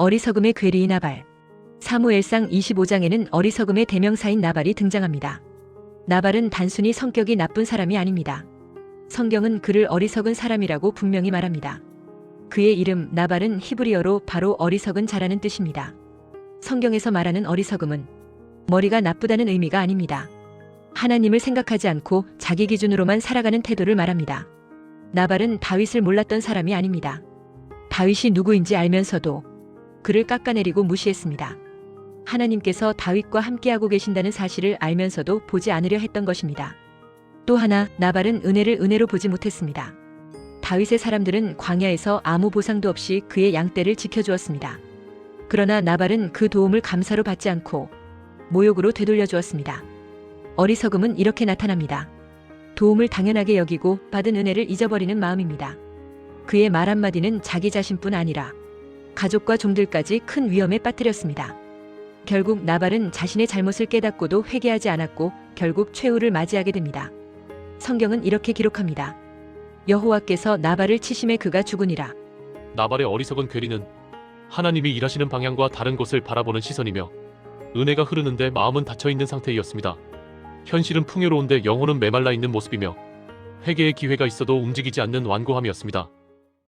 어리석음의 괴리인 나발. 사무엘상 25장에는 어리석음의 대명사인 나발이 등장합니다. 나발은 단순히 성격이 나쁜 사람이 아닙니다. 성경은 그를 어리석은 사람이라고 분명히 말합니다. 그의 이름 나발은 히브리어로 바로 어리석은 자라는 뜻입니다. 성경에서 말하는 어리석음은 머리가 나쁘다는 의미가 아닙니다. 하나님을 생각하지 않고 자기 기준으로만 살아가는 태도를 말합니다. 나발은 다윗을 몰랐던 사람이 아닙니다. 다윗이 누구인지 알면서도 그를 깎아내리고 무시했습니다. 하나님께서 다윗과 함께하고 계신다는 사실을 알면서도 보지 않으려 했던 것입니다. 또 하나 나발은 은혜를 은혜로 보지 못했습니다. 다윗의 사람들은 광야에서 아무 보상도 없이 그의 양떼를 지켜주었습니다. 그러나 나발은 그 도움을 감사로 받지 않고 모욕으로 되돌려 주었습니다. 어리석음은 이렇게 나타납니다. 도움을 당연하게 여기고 받은 은혜를 잊어버리는 마음입니다. 그의 말 한마디는 자기 자신뿐 아니라 가족과 종들까지 큰 위험에 빠뜨렸습니다. 결국 나발은 자신의 잘못을 깨닫고도 회개하지 않았고 결국 최후를 맞이하게 됩니다. 성경은 이렇게 기록합니다. 여호와께서 나발을 치심에 그가 죽으니라. 나발의 어리석은 괴리는 하나님이 일하시는 방향과 다른 곳을 바라보는 시선이며 은혜가 흐르는데 마음은 닫혀 있는 상태이었습니다. 현실은 풍요로운데 영혼은 메말라 있는 모습이며 회개의 기회가 있어도 움직이지 않는 완고함이었습니다.